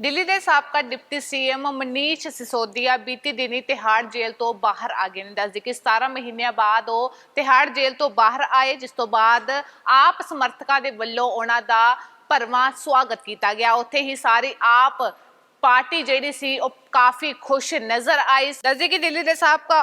ਦਿੱਲੀ ਦੇ ਸਾਬਕਾ deputy CM Manish Sisodia ਬੀਤੀ ਦਿਨੀ ਤਿਹਾੜ ਜੇਲ੍ਹ ਤੋਂ ਬਾਹਰ ਆ ਗਏ ਨੇ। ਦੱਸਦੇ ਕਿ 17 ਮਹੀਨਿਆਂ ਬਾਅਦ ਉਹ ਤਿਹਾੜ ਜੇਲ੍ਹ ਤੋਂ ਬਾਹਰ ਆਏ, ਜਿਸ ਤੋਂ ਬਾਅਦ ਆਪ ਸਮਰਥਕਾਂ ਦੇ ਵੱਲੋਂ ਉਹਨਾਂ ਦਾ ਭਰਵਾਂ ਸਵਾਗਤ ਕੀਤਾ ਗਿਆ। ਉੱਥੇ ਹੀ ਸਾਰੀ ਆਪ ਪਾਰਟੀ ਜਿਹੜੀ ਸੀ, ਉਹ ਕਾਫੀ ਖੁਸ਼ ਨਜ਼ਰ ਆਈ। ਦੱਸਦੇ ਕਿ ਦਿੱਲੀ ਦੇ ਸਾਬਕਾ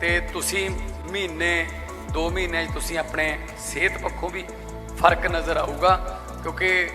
ਤੇ ਤੁਸੀਂ ਮਹੀਨੇ 2 ਮਹੀਨਿਆਂ 'ਚ ਤੁਸੀਂ ਆਪਣੇ ਸਿਹਤ ਪੱਖੋਂ ਵੀ ਫ਼ਰਕ ਨਜ਼ਰ ਆਊਗਾ, ਕਿਉਂਕਿ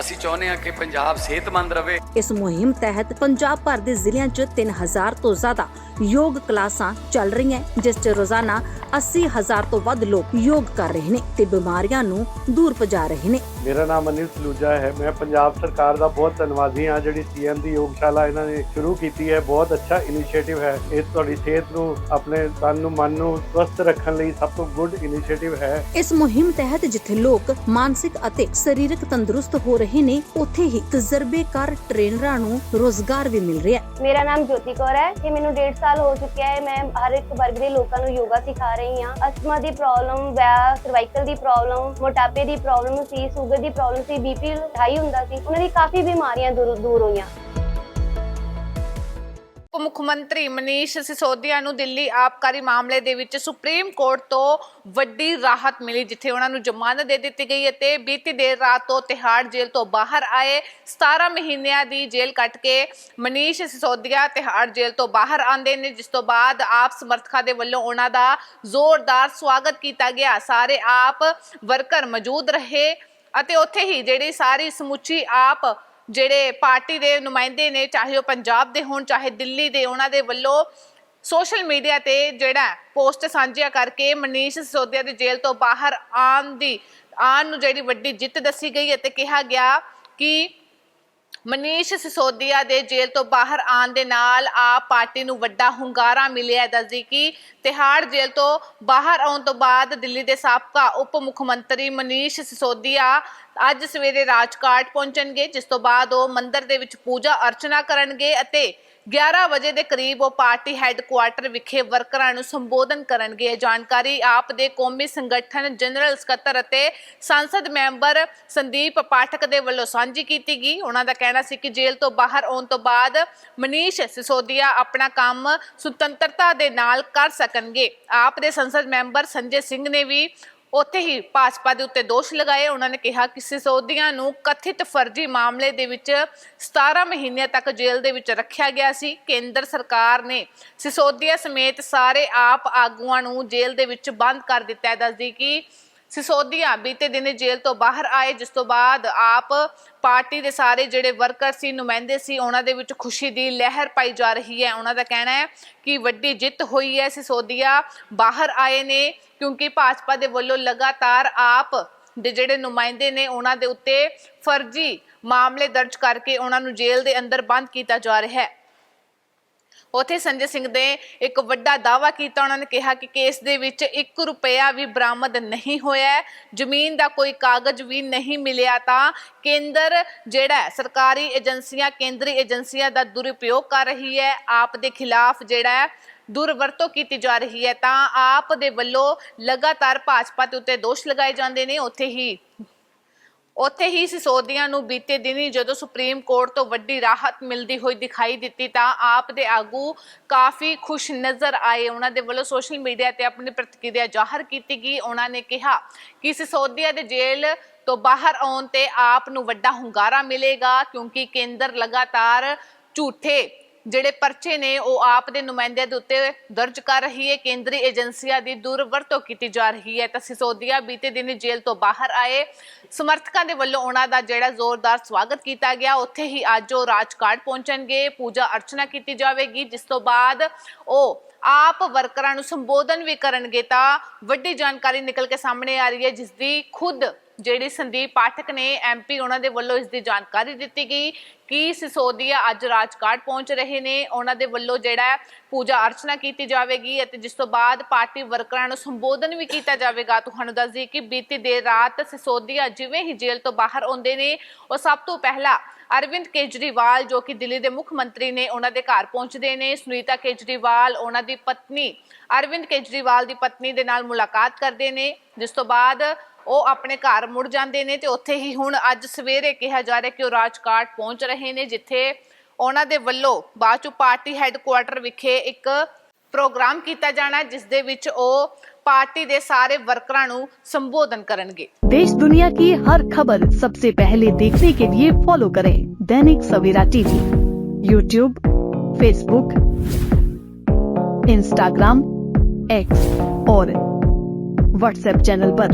ਅਸੀਂ ਚਾਹੁੰਦੇ ਹਾਂ ਕਿ ਪੰਜਾਬ ਸਿਹਤਮੰਦ ਰਹੇ ਇਸ ਮੁਹਿੰਮ ਤਹਿਤ ਪੰਜਾਬ ਭਰ ਦੇ ਜ਼ਿਲ੍ਹਿਆਂ 'ਚ 3000 ਤੋਂ ਜ਼ਿਆਦਾ ਯੋਗ ਕਲਾਸਾਂ ਚੱਲ ਰਹੀਆਂ ਜਿਸ 'ਚ ਰੋਜ਼ਾਨਾ 80000 ਤੋਂ ਵੱਧ ਲੋਕ ਯੋਗ ਕਰ ਰਹੇ ਨੇ ਤੇ ਬਿਮਾਰੀਆਂ ਨੂੰ ਦੂਰ ਪਜਾ ਰਹੇ ਨੇ। ਮੇਰਾ ਨਾਮ ਅਨਿਲ ਸਲੂਜਾ ਹੈ। ਮੈਂ ਪੰਜਾਬ ਸਰਕਾਰ ਦਾ ਬਹੁਤ ਧੰਨਵਾਦੀ ਹਾਂ। ਜਿਹੜੀ ਸੀਐਮ ਦੀ ਯੋਗਸ਼ਾਲਾ ਇਹਨਾਂ ਨੇ ਸ਼ੁਰੂ ਕੀਤੀ ਹੈ ਬਹੁਤ ਅੱਛਾ ਇਨੀਸ਼ੀਏਟਿਵ ਹੈ। ਇਹ ਤੁਹਾਡੀ ਸਿਹਤ ਨੂੰ ਆਪਣੇ ਤਨ ਨੂੰ ਮਨ ਨੂੰ ਸਵਸਥ ਰੱਖਣ ਲਈ ਸਭ ਤੋਂ ਗੁੱਡ ਇਨੀਸ਼ੀਏਟਿਵ ਹੈ। ਇਸ ਮੁਹਿੰਮ ਤਹਿਤ ਜਿੱਥੇ ਲੋਕ ਮਾਨਸਿਕ ਅਤੇ ਸਰੀਰਕ ਤੰਦਰੁਸਤ ਹੋ ਰਹੇ ਨੇ ਉੱਥੇ ਹੀ ਤਜਰਬੇਕਾਰ ਟ੍ਰੇਨਰਾਂ ਨੂੰ ਰੋਜ਼ਗਾਰ ਵੀ ਮਿਲ ਰਿਹਾ ਹੈ। ਮੇਰਾ ਨਾਮ ਜੋਤੀ ਕੌਰ ਹੈ। ਤੇ ਮੈਨੂੰ 1.5 ਸਾਲ ਹੋ ਚੁੱਕਿਆ ਹੈ। ਮੈਂ ਹਰ ਇੱਕ ਵਰਗ ਦੇ ਲੋਕਾਂ ਨੂੰ ਯੋਗਾ ਸਿਖਾ ਰਹੀ ਹਾਂ। ਅਸਥਮਾ ਦੀ ਪ੍ਰੋਬਲਮ ਵੈ ਸਰਵਾਈਕਲ ਦੀ ਪ੍ਰੋਬਲਮ ਮੋਟਾਪੇ ਦੀ ਪ੍ਰੋਬਲਮ ਸੀ ਸ਼ੂਗਰ ਦੀ ਪ੍ਰੋਬਲਮ ਸੀ ਬੀਪੀ ਹਾਈ ਹੁੰਦਾ ਸੀ, ਉਹਨਾਂ ਦੀ ਕਾਫੀ ਬਿਮਾਰੀਆਂ ਦੂਰ ਦੂਰ ਹੋਈਆਂ। ਉਪ ਮੁੱਖ ਮੰਤਰੀ ਮਨੀਸ਼ ਸਿਸੋਦੀਆ ਨੂੰ ਦਿੱਲੀ ਆਬਕਾਰੀ ਮਾਮਲੇ ਦੇ ਵਿੱਚ ਸੁਪਰੀਮ ਕੋਰਟ ਤੋਂ ਵੱਡੀ ਰਾਹਤ ਮਿਲੀ, ਜਿੱਥੇ ਉਹਨਾਂ ਨੂੰ ਜ਼ਮਾਨਤ ਦੇ ਦਿੱਤੀ ਗਈ ਅਤੇ ਬੀਤੀ ਦੇਰ ਰਾਤ ਤੋਂ ਤਿਹਾੜ ਜੇਲ੍ਹ ਤੋਂ ਬਾਹਰ ਆਏ। 17 ਮਹੀਨਿਆਂ ਦੀ ਜੇਲ੍ਹ ਕੱਟ ਕੇ ਮਨੀਸ਼ ਸਿਸੋਦੀਆ ਤਿਹਾੜ ਜੇਲ੍ਹ ਤੋਂ ਬਾਹਰ ਆਂਦੇ ਨੇ, ਜਿਸ ਤੋਂ ਬਾਅਦ ਆਪ ਸਮਰਥਕਾਂ ਦੇ ਵੱਲੋਂ ਉਹਨਾਂ ਦਾ ਜ਼ੋਰਦਾਰ ਸਵਾਗਤ ਕੀਤਾ ਗਿਆ। ਸਾਰੇ ਆਪ ਵਰਕਰ ਮੌਜੂਦ ਰਹੇ। ਅਤੇ ਉੱਥੇ ਹੀ ਜਿਹੜੀ ਸਾਰੀ ਸਮੁੱਚੀ ਆਪ ਜਿਹੜੇ ਪਾਰਟੀ ਦੇ ਨੁਮਾਇੰਦੇ ਨੇ, ਚਾਹੇ ਉਹ ਪੰਜਾਬ ਦੇ ਹੋਣ, ਚਾਹੇ ਦਿੱਲੀ ਦੇ, ਉਹਨਾਂ ਦੇ ਵੱਲੋਂ ਸੋਸ਼ਲ ਮੀਡੀਆ ਤੇ ਜਿਹੜਾ ਪੋਸਟ ਸਾਂਝੀਆਂ ਕਰਕੇ ਮਨੀਸ਼ ਸਿਸੋਦੀਆ ਦੇ ਜੇਲ੍ਹ ਤੋਂ ਬਾਹਰ ਆਉਣ ਦੀ, ਆਉਣ ਨੂੰ ਜਿਹੜੀ ਵੱਡੀ ਜਿੱਤ ਦੱਸੀ ਗਈ ਅਤੇ ਕਿਹਾ ਗਿਆ ਕਿ ਮਨੀਸ਼ ਸਿਸੋਦੀਆ ਦੇ ਜੇਲ੍ਹ ਤੋਂ ਬਾਹਰ ਆਉਣ ਦੇ ਨਾਲ ਆਪ ਪਾਰਟੀ ਨੂੰ ਵੱਡਾ ਹੁੰਗਾਰਾ ਮਿਲਿਆ ਦੱਸਦੀ ਕਿ ਤਿਹਾੜ ਜੇਲ੍ਹ ਤੋਂ ਬਾਹਰ ਆਉਣ ਤੋਂ ਬਾਅਦ ਦਿੱਲੀ ਦੇ ਸਾਬਕਾ ਉਪ ਮੁੱਖ ਮੰਤਰੀ ਮਨੀਸ਼ ਸਿਸੋਦੀਆ ਅੱਜ ਸਵੇਰੇ ਰਾਜਕਾਟ ਪਹੁੰਚਣਗੇ, ਜਿਸ ਤੋਂ ਬਾਅਦ ਉਹ ਮੰਦਰ ਦੇ ਵਿੱਚ ਪੂਜਾ ਅਰਚਨਾ ਕਰਨਗੇ ਅਤੇ 11 ਵਜੇ ਦੇ ਕਰੀਬ ਉਹ ਪਾਰਟੀ ਹੈੱਡਕੁਆਰਟਰ ਵਿਖੇ ਵਰਕਰਾਂ ਨੂੰ ਸੰਬੋਧਨ ਕਰਨਗੇ। ਇਹ ਜਾਣਕਾਰੀ ਆਪ ਦੇ ਕੌਮੀ ਸੰਗਠਨ ਜਨਰਲ ਸਕੱਤਰ ਅਤੇ ਸੰਸਦ ਮੈਂਬਰ ਸੰਦੀਪ ਪਾਠਕ ਦੇ ਵੱਲੋਂ ਸਾਂਝੀ ਕੀਤੀ ਗਈ। ਉਹਨਾਂ ਦਾ ਕਹਿਣਾ ਸੀ ਕਿ ਜੇਲ੍ਹ ਤੋਂ ਬਾਹਰ ਆਉਣ ਤੋਂ ਬਾਅਦ ਮਨੀਸ਼ ਸਿਸੋਦੀਆ ਆਪਣਾ ਕੰਮ ਸੁਤੰਤਰਤਾ ਦੇ ਨਾਲ ਕਰ ਸਕਣਗੇ। ਆਪ ਦੇ ਸੰਸਦ ਮੈਂਬਰ ਸੰਜੇ ਸਿੰਘ ਨੇ ਵੀ ਉੱਥੇ ਹੀ ਭਾਜਪਾ ਦੇ ਉੱਤੇ ਦੋਸ਼ ਲਗਾਏ। ਉਹਨਾਂ ਨੇ ਕਿਹਾ ਕਿ ਸਿਸੋਦੀਆ ਨੂੰ ਕਥਿਤ ਫਰਜ਼ੀ ਮਾਮਲੇ ਦੇ ਵਿੱਚ 17 ਮਹੀਨਿਆਂ ਤੱਕ ਜੇਲ੍ਹ ਦੇ ਵਿੱਚ ਰੱਖਿਆ ਗਿਆ ਸੀ। ਕੇਂਦਰ ਸਰਕਾਰ ਨੇ ਸਿਸੋਦੀਆ ਸਮੇਤ ਸਾਰੇ ਆਪ ਆਗੂਆਂ ਨੂੰ ਜੇਲ੍ਹ ਦੇ ਵਿੱਚ ਬੰਦ ਕਰ ਦਿੱਤਾ। ਹੈ ਦੱਸਦੀ ਕਿ ਸਿਸੋਦੀਆ ਬੀਤੇ ਦਿਨ ਜੇਲ੍ਹ ਤੋਂ ਬਾਹਰ ਆਏ, ਜਿਸ ਤੋਂ ਬਾਅਦ ਆਪ ਪਾਰਟੀ ਦੇ ਸਾਰੇ ਜਿਹੜੇ ਵਰਕਰ ਸੀ, ਨੁਮਾਇੰਦੇ ਸੀ, ਉਹਨਾਂ ਦੇ ਵਿੱਚ ਖੁਸ਼ੀ ਦੀ ਲਹਿਰ ਪਾਈ ਜਾ ਰਹੀ ਹੈ। ਉਹਨਾਂ ਦਾ ਕਹਿਣਾ ਹੈ ਕਿ ਵੱਡੀ ਜਿੱਤ ਹੋਈ ਹੈ, ਸਿਸੋਦੀਆ ਬਾਹਰ ਆਏ ਨੇ, ਕਿਉਂਕਿ ਭਾਜਪਾ ਦੇ ਵੱਲੋਂ ਲਗਾਤਾਰ ਆਪ ਦੇ ਜਿਹੜੇ ਨੁਮਾਇੰਦੇ ਨੇ, ਉਹਨਾਂ ਦੇ ਉੱਤੇ ਫਰਜ਼ੀ ਮਾਮਲੇ ਦਰਜ ਕਰਕੇ ਉਹਨਾਂ ਨੂੰ ਜੇਲ੍ਹ ਦੇ ਅੰਦਰ ਬੰਦ ਕੀਤਾ ਜਾ ਰਿਹਾ ਹੈ। ਉਥੇ ਸੰਜੇ ਸਿੰਘ ਦੇ ਇੱਕ ਵੱਡਾ ਦਾਵਾ ਕੀਤਾ, ਉਹਨਾਂ ਨੇ ਕਿਹਾ ਕਿ ਕੇਸ ਦੇ ਵਿੱਚ 1 ਰੁਪਿਆ ਵੀ ਬਰਾਮਦ ਨਹੀਂ ਹੋਇਆ ਜ਼ਮੀਨ ਦਾ ਕੋਈ ਕਾਗਜ਼ ਵੀ ਨਹੀਂ ਮਿਲਿਆ ਤਾਂ ਕੇਂਦਰ ਜਿਹੜਾ ਸਰਕਾਰੀ ਏਜੰਸੀਆਂ, ਕੇਂਦਰੀ ਏਜੰਸੀਆਂ ਦਾ ਦੁਰਉਪਯੋਗ ਕਰ ਰਹੀ ਹੈ, ਆਪ ਦੇ ਖਿਲਾਫ ਜਿਹੜਾ ਹੈ ਦੁਰਵਰਤੋਂ ਕੀਤੀ ਜਾ ਰਹੀ ਹੈ ਤਾਂ ਆਪ ਦੇ ਵੱਲੋਂ ਲਗਾਤਾਰ ਭਾਜਪਾ ਦੇ ਉੱਤੇ ਦੋਸ਼ ਲਗਾਏ ਜਾਂਦੇ ਨੇ, ਉੱਥੇ ਹੀ ਉੱਥੇ ਹੀ ਸਿਸੋਦੀਆ ਨੂੰ ਬੀਤੇ ਦਿਨੀ ਜਦੋਂ ਸੁਪਰੀਮ ਕੋਰਟ ਤੋਂ ਵੱਡੀ ਰਾਹਤ ਮਿਲਦੀ ਹੋਈ ਦਿਖਾਈ ਦਿੱਤੀ ਤਾਂ ਆਪ ਦੇ ਆਗੂ ਕਾਫੀ ਖੁਸ਼ ਨਜ਼ਰ ਆਏ। ਉਹਨਾਂ ਦੇ ਵੱਲੋਂ ਸੋਸ਼ਲ ਮੀਡੀਆ ਤੇ ਆਪਣੀ ਪ੍ਰਤੀਕਿਰਿਆ ਜ਼ਾਹਰ ਕੀਤੀ ਗਈ। ਉਹਨਾਂ ਨੇ ਕਿਹਾ ਕਿ ਸਿਸੋਦੀਆ ਦੇ ਜੇਲ੍ਹ ਤੋਂ ਬਾਹਰ ਆਉਣ ਤੇ ਆਪ ਨੂੰ ਵੱਡਾ ਹੁੰਗਾਰਾ ਮਿਲੇਗਾ ਕਿਉਂਕਿ ਕੇਂਦਰ ਲਗਾਤਾਰ ਝੂਠੇ ਜਿਹੜੇ ਪਰਚੇ ਨੇ, ਉਹ ਆਪ ਦੇ ਨੁਮਾਇੰਦਿਆਂ ਦੇ ਉੱਤੇ ਦਰਜ ਕਰ ਰਹੀ ਹੈ। ਕੇਂਦਰੀ ਏਜੰਸੀਆਂ ਦੀ ਦੁਰਵਰਤੋਂ ਕੀਤੀ ਜਾ ਰਹੀ ਹੈ। ਤਾਂ ਸਿਸੋਦੀਆ ਬੀਤੇ ਦਿਨ ਜੇਲ੍ਹ ਤੋਂ ਬਾਹਰ ਆਏ। ਸਮਰਥਕਾਂ ਦੇ ਵੱਲੋਂ ਉਹਨਾਂ ਦਾ ਜਿਹੜਾ ਜ਼ੋਰਦਾਰ ਸਵਾਗਤ ਕੀਤਾ ਗਿਆ। ਉੱਥੇ ਹੀ ਅੱਜ ਉਹ ਰਾਜਕਾਟ ਪਹੁੰਚਣਗੇ। ਪੂਜਾ ਅਰਚਨਾ ਕੀਤੀ ਜਾਵੇਗੀ, ਜਿਸ ਤੋਂ ਬਾਅਦ ਉਹ ਆਪ ਵਰਕਰਾਂ ਨੂੰ ਸੰਬੋਧਨ ਵੀ ਕਰਨਗੇ। ਤਾਂ ਵੱਡੀ ਜਾਣਕਾਰੀ ਨਿਕਲ ਕੇ ਸਾਹਮਣੇ ਆ ਰਹੀ ਹੈ, ਜਿਸ ਦੀ ਖੁਦ ਜਿਹੜੀ ਸੰਦੀਪ ਪਾਠਕ ਨੇ ਐਮਪੀ ਉਹਨਾਂ ਦੇ ਵੱਲੋਂ ਇਸ ਦੀ ਜਾਣਕਾਰੀ ਦਿੱਤੀ ਗਈ ਕਿ ਸਿਸੋਦੀਆ ਅੱਜ ਰਾਜਕਾਟ ਪਹੁੰਚ ਰਹੇ ਨੇ। ਉਹਨਾਂ ਦੇ ਵੱਲੋਂ ਜਿਹੜਾ ਪੂਜਾ ਅਰਚਨਾ ਕੀਤੀ ਜਾਵੇਗੀ ਅਤੇ ਜਿਸ ਤੋਂ ਬਾਅਦ ਪਾਰਟੀ ਵਰਕਰਾਂ ਨੂੰ ਸੰਬੋਧਨ ਵੀ ਕੀਤਾ ਜਾਵੇਗਾ। ਤੁਹਾਨੂੰ ਦੱਸ ਦਈਏ ਕਿ ਬੀਤੀ ਦੇਰ ਰਾਤ ਸਿਸੋਦੀਆ ਜਿਵੇਂ ਹੀ ਜੇਲ੍ਹ ਤੋਂ ਬਾਹਰ ਆਉਂਦੇ ਨੇ, ਉਹ ਸਭ ਤੋਂ ਪਹਿਲਾਂ ਅਰਵਿੰਦ ਕੇਜਰੀਵਾਲ, ਜੋ ਕਿ ਦਿੱਲੀ ਦੇ ਮੁੱਖ ਮੰਤਰੀ ਨੇ, ਉਹਨਾਂ ਦੇ ਘਰ ਪਹੁੰਚਦੇ ਨੇ। ਸੁਨੀਤਾ ਕੇਜਰੀਵਾਲ, ਉਹਨਾਂ ਦੀ ਪਤਨੀ ਅਰਵਿੰਦ ਕੇਜਰੀਵਾਲ ਦੀ ਪਤਨੀ ਦੇ ਨਾਲ ਮੁਲਾਕਾਤ ਕਰਦੇ ਨੇ, ਜਿਸ ਤੋਂ ਬਾਅਦ ਉਹ ਆਪਣੇ ਘਰ ਮੁੜ ਜਾਂਦੇ ਨੇ ਤੇ ਉੱਥੇ ਹੀ ਹੁਣ ਅੱਜ ਸਵੇਰੇ ਕਿਹਾ ਜਾ ਰਿਹਾ ਕਿ ਉਹ ਰਾਜਕਾਟ ਪਹੁੰਚ ਰਹੇ ਨੇ ਜਿੱਥੇ ਉਹਨਾਂ ਦੇ ਵੱਲੋਂ ਬਾਅਦ ਚੋਂ ਪਾਰਟੀ ਹੈੱਡਕੁਆਟਰ ਵਿਖੇ ਇੱਕ ਪ੍ਰੋਗਰਾਮ ਕੀਤਾ ਜਾਣਾ ਹੈ, ਜਿਸ ਦੇ ਵਿੱਚ ਉਹ ਪਾਰਟੀ ਦੇ ਸਾਰੇ ਵਰਕਰਾਂ ਨੂੰ ਸੰਬੋਧਨ ਕਰਨਗੇ देश दुनिया की हर खबर सबसे पहले देखने के लिए फॉलो करें Dainik Savera TV YouTube Facebook Instagram X और व्हाट्सएप चैनल पर।